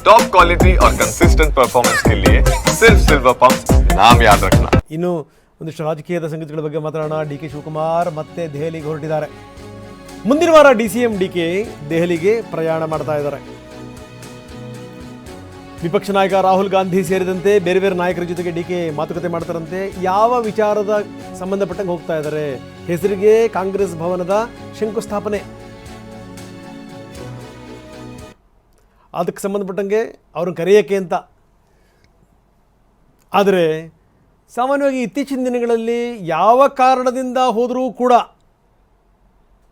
Top quality और consistent performance के लिए सिर्फ सिल्वर पंप नाम याद रखना ಇನ್ನು ಒಂದಿಷ್ಟು ರಾಜಕೀಯದ ಸಂಗತಿಗಳ ಬಗ್ಗೆ ಮಾತಾಡೋಣ ಡಿ ಕೆ ಶಿವಕುಮಾರ್ ಮತ್ತೆ ದೆಹಲಿಗೆ ಹೊರಟಿದ್ದಾರೆ ಮುಂದಿನ ವಾರ D C M D K ದೆಹಲಿಗೆ ಪ್ರಯಾಣ ಮಾಡ್ತಾ ಇದ್ದಾರೆ ವಿಪಕ್ಷ ನಾಯಕ ರಾಹುಲ್ ಗಾಂಧಿ ಸೇರಿದಂತೆ ಬೇರೆ ಬೇರೆ ನಾಯಕರ ಜೊತೆಗೆ ಡಿ ಕೆ ಮಾತುಕತೆ ಮಾಡ್ತಾರಂತೆ ಯಾವ ವಿಚಾರದ ಸಂಬಂಧಪಟ್ಟಂಗೆ ಹೋಗ್ತಾ ಇದ್ದಾರೆ ಹೆಸರಿಗೆ ಕಾಂಗ್ರೆಸ್ ಭವನದ ಶಂಕುಸ್ಥಾಪನೆ ಅದಕ್ಕೆ ಸಂಬಂಧಪಟ್ಟಂಗೆ ಅವ್ರನ್ನ ಕರೆಯೋಕ್ಕೆ ಅಂತ. ಆದರೆ ಸಾಮಾನ್ಯವಾಗಿ ಇತ್ತೀಚಿನ ದಿನಗಳಲ್ಲಿ ಯಾವ ಕಾರಣದಿಂದ ಹೋದರೂ ಕೂಡ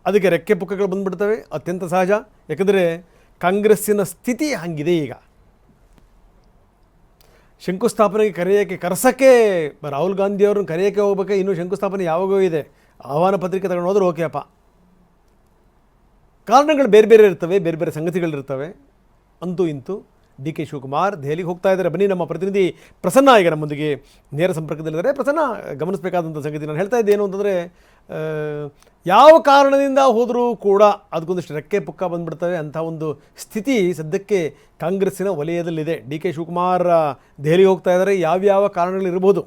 ಅದಕ್ಕೆ ರೆಕ್ಕೆ ಪುಕ್ಕಗಳು ಬಂದುಬಿಡ್ತವೆ, ಅತ್ಯಂತ ಸಹಜ. ಯಾಕಂದರೆ ಕಾಂಗ್ರೆಸ್ಸಿನ ಸ್ಥಿತಿ ಹಂಗಿದೆ ಈಗ. ಶಂಕುಸ್ಥಾಪನೆಗೆ ಕರೆಯೋಕ್ಕೆ, ಕರೆಸೋಕ್ಕೆ ರಾಹುಲ್ ಗಾಂಧಿಯವ್ರನ್ನ ಕರೆಯೋಕ್ಕೆ ಹೋಗ್ಬೇಕು ಇನ್ನೂ ಶಂಕುಸ್ಥಾಪನೆ ಯಾವಾಗೋ ಇದೆ. ಆಹ್ವಾನ ಪತ್ರಿಕೆ ತಗೊಂಡು ಹೋದ್ರೆ ಓಕೆ ಅಪ್ಪ ಕಾರಣಗಳು ಬೇರೆ ಬೇರೆ ಇರ್ತವೆ, ಬೇರೆ ಬೇರೆ ಸಂಗತಿಗಳಿರ್ತವೆ. ಅಂತೂ ಇಂತು ಡಿ ಕೆ ಶಿವಕುಮಾರ್ ದೆಹಲಿಗೆ ಹೋಗ್ತಾ ಇದ್ದಾರೆ. ಬನ್ನಿ, ನಮ್ಮ ಪ್ರತಿನಿಧಿ ಪ್ರಸನ್ನ ಈಗ ನಮ್ಮೊಂದಿಗೆ ನೇರ ಸಂಪರ್ಕದಲ್ಲಿದ್ದಾರೆ. ಪ್ರಸನ್ನ ಗಮನಿಸಬೇಕಾದಂಥ ಸಂಗತಿ ನಾನು ಹೇಳ್ತಾ ಇದ್ದೇನು ಅಂತಂದರೆ ಯಾವ ಕಾರಣದಿಂದ ಹೋದರೂ ಕೂಡ ಅದಕ್ಕೊಂದಿಷ್ಟು ರೆಕ್ಕೆ ಪುಕ್ಕ ಬಂದ್ಬಿಡ್ತವೆ. ಅಂಥ ಒಂದು ಸ್ಥಿತಿ ಸದ್ಯಕ್ಕೆ ಕಾಂಗ್ರೆಸ್ಸಿನ ವಲಯದಲ್ಲಿದೆ. ಡಿ ಕೆ ಶಿವಕುಮಾರ್ ದೆಹಲಿಗೆ ಹೋಗ್ತಾ ಇದ್ದಾರೆ. ಯಾವ್ಯಾವ ಕಾರಣಗಳಿರ್ಬೋದು?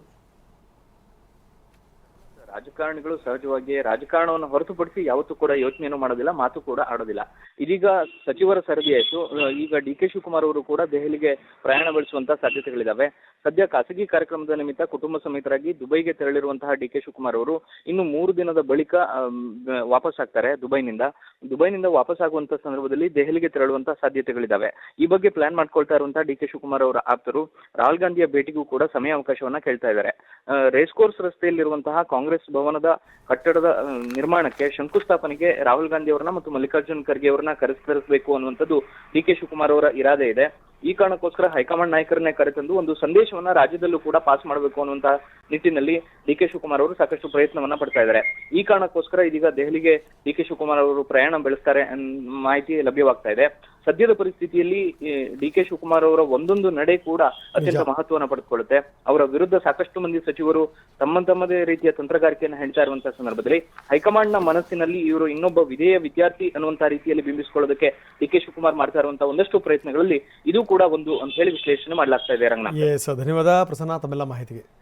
ರಾಜಕಾರಣಿಗಳು ಸಹಜವಾಗಿ ರಾಜಕಾರಣವನ್ನು ಹೊರತುಪಡಿಸಿ ಯಾವತ್ತೂ ಕೂಡ ಯೋಚನೆಯನ್ನು ಮಾಡೋದಿಲ್ಲ, ಮಾತು ಕೂಡ ಆಡೋದಿಲ್ಲ. ಇದೀಗ ಸಚಿವರ ಸರದಿ ಆಯಿತು. ಈಗ ಡಿ ಕೆ ಶಿವಕುಮಾರ್ ಅವರು ಕೂಡ ದೆಹಲಿಗೆ ಪ್ರಯಾಣ ಬೆಳೆಸುವಂತ ಸಾಧ್ಯತೆಗಳಿದಾವೆ. ಸದ್ಯ ಖಾಸಗಿ ಕಾರ್ಯಕ್ರಮದ ನಿಮಿತ್ತ ಕುಟುಂಬ ಸಮೇತರಾಗಿ ದುಬೈಗೆ ತೆರಳಿರುವಂತಹ ಡಿ ಕೆ ಶಿವಕುಮಾರ್ ಅವರು ಇನ್ನು ಮೂರು ದಿನದ ಬಳಿಕ ವಾಪಸ್ ಆಗ್ತಾರೆ ದುಬೈನಿಂದ. ದುಬೈನಿಂದ ವಾಪಸ್ ಆಗುವಂತ ಸಂದರ್ಭದಲ್ಲಿ ದೆಹಲಿಗೆ ತೆರಳುವಂತಹ ಸಾಧ್ಯತೆಗಳಿದಾವೆ. ಈ ಬಗ್ಗೆ ಪ್ಲಾನ್ ಮಾಡ್ಕೊಳ್ತಾ ಇರುವಂತಹ ಡಿ ಕೆ ಶಿವಕುಮಾರ್ ಅವರ ಆಪ್ತರು ರಾಹುಲ್ ಗಾಂಧಿಯ ಭೇಟಿಗೂ ಕೂಡ ಸಮಯಾವಕಾಶವನ್ನ ಕೇಳ್ತಾ ಇದ್ದಾರೆ. ರೇಸ್ ಕೋರ್ಸ್ ರಸ್ತೆಯಲ್ಲಿರುವಂತಹ ಕಾಂಗ್ರೆಸ್ ಭವನದ ಕಟ್ಟಡದ ನಿರ್ಮಾಣಕ್ಕೆ ಶಂಕುಸ್ಥಾಪನೆಗೆ ರಾಹುಲ್ ಗಾಂಧಿ ಅವರನ್ನ ಮತ್ತು ಮಲ್ಲಿಕಾರ್ಜುನ್ ಖರ್ಗೆ ಅವರನ್ನ ಕರೆಸ್ತರಿಸಬೇಕು ಅನ್ನುವಂಥದ್ದು ಡಿ ಕೆ ಶಿವಕುಮಾರ್ ಅವರ ಇರಾದೆ ಇದೆ. ಈ ಕಾರಣಕ್ಕೋಸ್ಕರ ಹೈಕಮಾಂಡ್ ನಾಯಕರನ್ನೇ ಕರೆತಂದು ಒಂದು ಸಂದೇಶವನ್ನ ರಾಜ್ಯದಲ್ಲೂ ಕೂಡ ಪಾಸ್ ಮಾಡಬೇಕು ಅನ್ನುವಂತ ನಿಟ್ಟಿನಲ್ಲಿ ಡಿ ಕೆ ಶಿವಕುಮಾರ್ ಅವರು ಸಾಕಷ್ಟು ಪ್ರಯತ್ನವನ್ನ ಪಡ್ತಾ ಇದ್ದಾರೆ. ಈ ಕಾರಣಕ್ಕೋಸ್ಕರ ಇದೀಗ ದೆಹಲಿಗೆ ಡಿ ಕೆ ಶಿವಕುಮಾರ್ ಅವರು ಪ್ರಯಾಣ ಬೆಳೆಸ್ತಾರೆ ಮಾಹಿತಿ ಲಭ್ಯವಾಗ್ತಾ ಇದೆ. ಸದ್ಯದ ಪರಿಸ್ಥಿತಿಯಲ್ಲಿ ಡಿ ಕೆ ಶಿವಕುಮಾರ್ ಅವರ ಒಂದೊಂದು ನಡೆ ಕೂಡ ಅತ್ಯಂತ ಮಹತ್ವವನ್ನು ಪಡೆದುಕೊಳ್ಳುತ್ತೆ. ಅವರ ವಿರುದ್ಧ ಸಾಕಷ್ಟು ಮಂದಿ ಸಚಿವರು ತಮ್ಮ ತಮ್ಮದೇ ರೀತಿಯ ತಂತ್ರಗಾರಿಕೆಯನ್ನು ಹೇಳ್ತಾ ಇರುವಂತಹ ಸಂದರ್ಭದಲ್ಲಿ ಹೈಕಮಾಂಡ್ನ ಮನಸ್ಸಿನಲ್ಲಿ ಇವರು ಇನ್ನೊಬ್ಬ ವಿಧೇಯ ವಿದ್ಯಾರ್ಥಿ ಅನ್ನುವಂತಹ ರೀತಿಯಲ್ಲಿ ಬಿಂಬಿಸಿಕೊಳ್ಳೋದಕ್ಕೆ ಡಿ ಕೆ ಶಿವಕುಮಾರ್ ಮಾಡ್ತಾ ಇರುವಂತಹ ಒಂದಷ್ಟು ಪ್ರಯತ್ನಗಳಲ್ಲಿ ಇದು ಕೂಡ ಒಂದು ಅಂತ ಹೇಳಿ ವಿಶ್ಲೇಷಣೆ ಮಾಡಲಾಗ್ತಾ ಇದೆ ರಂಗನಾಥ್. ಧನ್ಯವಾದ. ಪ್ರಸನ್ನ ತಮ್ಮೆಲ್ಲ ಮಾಹಿತಿಗೆ.